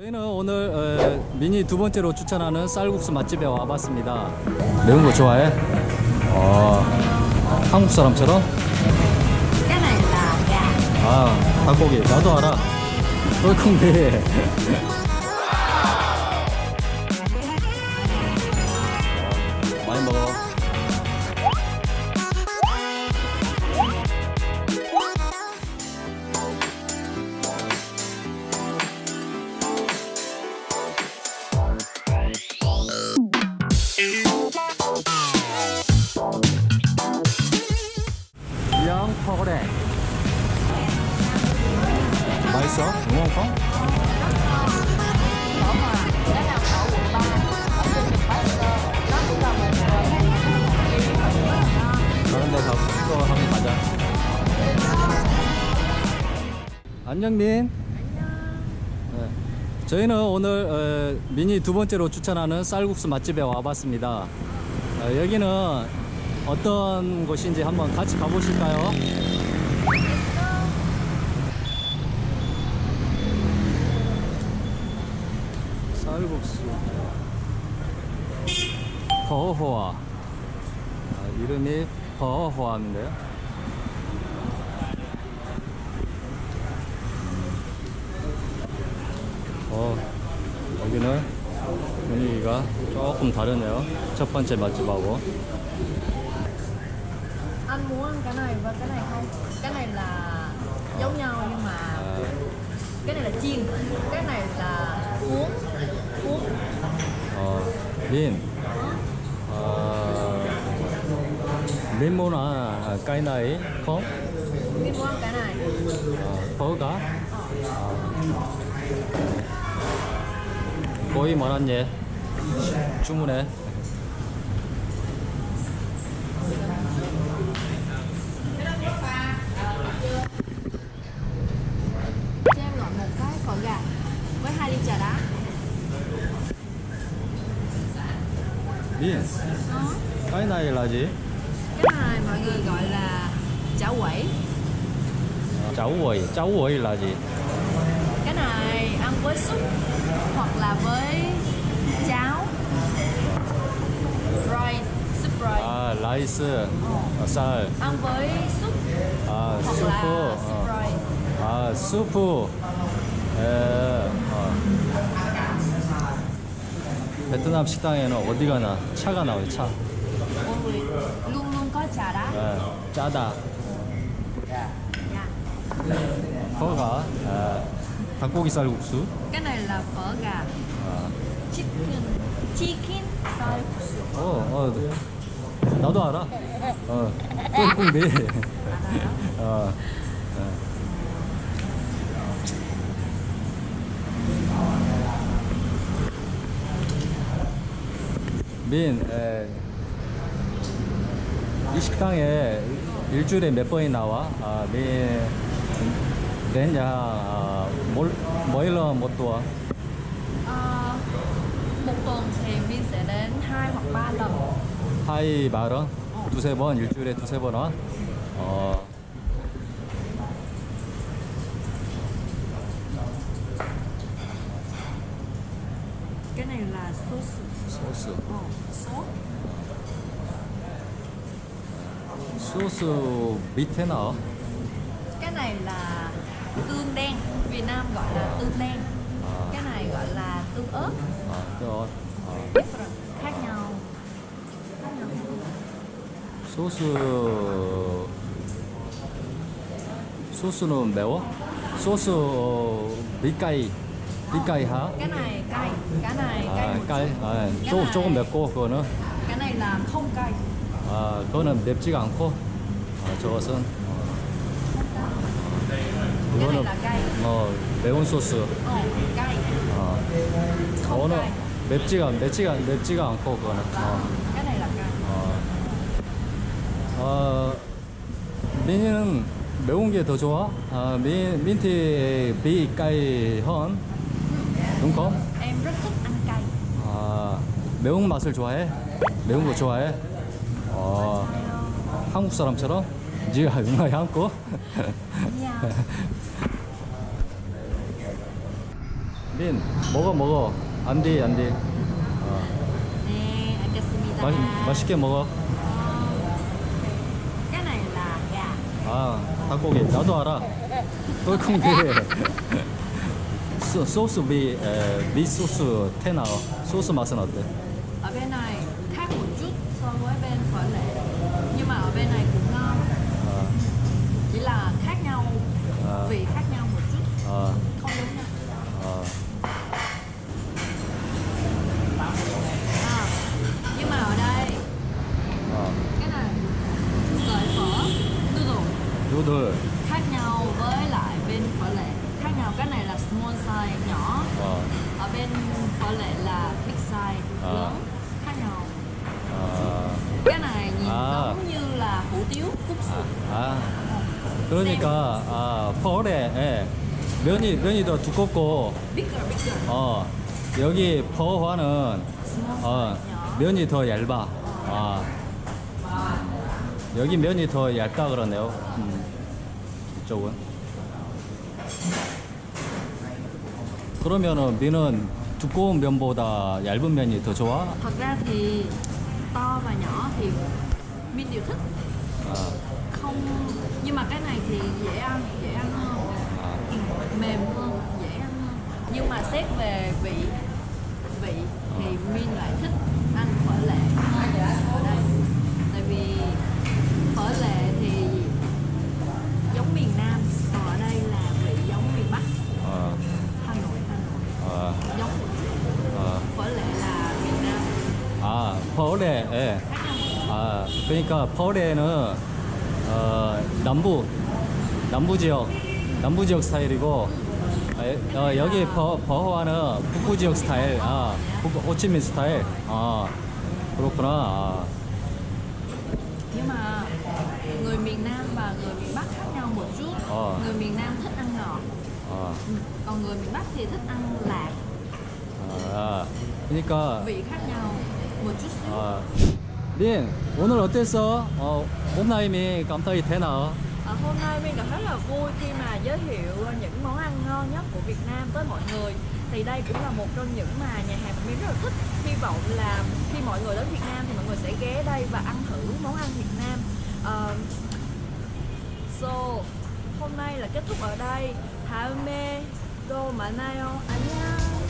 저희는 오늘 어, 미니 두 번째로 추천하는 쌀국수 맛집에 와봤습니다. 매운 거 좋아해? 어, 한국 사람처럼? 아, 닭고기 나도 알아. 꿀콩비. 안녕민. 네. 저희는 오늘 어, 미니 두 번째로 추천하는 쌀국수 맛집에 와봤습니다. 어, 여기는 어떤 곳인지 한번 같이 가보실까요? 쌀국수 버호화 아, 이름이 버호화인데요 어, 여기는 분위기가 조금 다르네요 첫 번째 맛집하고 anh muốn ăn cái này và cái này không cái này là giống nhau nhưng mà 아, cái này là chiên cái này là cuốn cuốn 어, 민 어, 민모나 까이나이 컴 Kim muốn ăn cái này 어, 버가 거의 예 주문해 cái Đó. 까이나이 라지 cái này mọi người gọi là chảo quẩy 짜우워이 짜우 này ăn với súp hoặc là với cháo rice soup rice 아 라이스 어, 쌀 ăn với súp 아, hoặc 수프 là soup 어. rice 아 수프 에, 어. 베트남 식당에는 어디 가나 차가 나와요 차 Ôi, luôn luôn có trà đá 에, 짜다. 허가 에, 닭고기 쌀국수 gà. 아, chicken chicken 쌀국수 어, 어, 나도 알아 어, 꿀꿀비 어, 에. 민, 에, 이 식당에 일주일에 몇 번이 나와? 아, 민, 내냐, 아, 뭘, 뭐 일러 một tuần thì Min sẽ đến hai hoặc ba lần 하이 말은 두세 번 일주일에 두세 번 원. 어. cái này là sốt 소스. ờ, sốt 소스 밑에 나와. cái này là tương đen Việt Nam gọi là tương đen 아, cái này gọi là tương ớt 아, 또, 어. different khác nhau khác nhau 소스. 소스는 매워? 소스 밑가이. 밑가이 하? cái này cay cái này cay 아, một 까이. chút. 아, cái 조금, này, 조금 맵고, 그거는. cái này là không cay 아, 그거는 맵지가 않고. 아, 저것은. 어. 이거는 어, 매운 소스. 어. 오늘 cay 맵지가 맵지가 맵지가 않고 그거는. 어. 어. 어. 민이는 매운 게 더 좋아? 아, 민 민티 비까이 헌. đúng 아, 매운 맛을 좋아해? 매운 거 좋아해? 어, 한국 사람처럼? 지가 응아이 한국? nha 린 먹어 먹어 안디 어, nè Akasumida 맛, 맛있게 먹어 gà 아 닭고기 나도 알아 똘콩비 소, 소스 비, 에, 미 소스 테나 소스 맛은 어때? ở bên này khác một chút so với bên phở lệ nhưng mà ở bên này cũng ngon 아, là khác nhau à. vì khác nhau một chút à. không giống nhau ờ. à. nhưng mà ở đây cái này sợi phở noodle noodle khác nhau với lại bên phở lệ khác nhau cái này là small size nhỏ à. ở bên phở lệ là big size à. lớn khác nhau à. cái này nhìn à. giống như là hủ tiếu cúc sụt à. à. 그러니까 아, 펄에 예, 면이 면이 더 두껍고. 어 여기 퍼화는 small 어 면이 더 얇아. 아. 여기 면이 더 얇다 그러네요. 음, 이쪽은. 그러면은 면은 두꺼운 면보다 얇은 면이 더 좋아? thật ra thì to và nhỏ thì Min đều thích 아, không nhưng mà cái này thì dễ ăn dễ ăn hơn 아, Ừ, mềm hơn dễ ăn hơn nhưng mà xét về vị vị thì Min lại thích ăn phở lệ hơn ở đây tại vì phở lệ thì giống miền Nam còn ở đây là vị giống miền Bắc 어, Hà Nội Hà Nội 어, giống một chút 어. phở lệ là miền Nam 아, 펄에, 예. khác nhau 아, 그러니까 펄에는 어, 남부 남부 지역 남부 지역 스타일이고 어, 어, 여기 버, 버화는 북부 지역 스타일, 아, 북부 호치민 스타일. 아, 그렇구나. 아, nhưng mà người miền Nam và người miền Bắc khác nhau một chút Ờ. người miền Nam thích ăn ngọt 아, ừ. còn người miền Bắc thì thích ăn lạc 아, 그러니까 vị khác nhau một chút xíu 아, 린 오늘 어땠어? 어, 홈라임이 깜짝이 되나? Ờ, hôm nay Min cảm thấy là vui khi mà giới thiệu những món ăn ngon nhất của Việt Nam tới mọi người thì đây cũng là một trong những mà nhà hàng mà Min rất là thích hy vọng là khi mọi người đến Việt Nam thì mọi người sẽ ghé đây và ăn thử món ăn Việt Nam Ờ, so hôm nay là kết thúc ở đây 다음에 또 만나요 안녕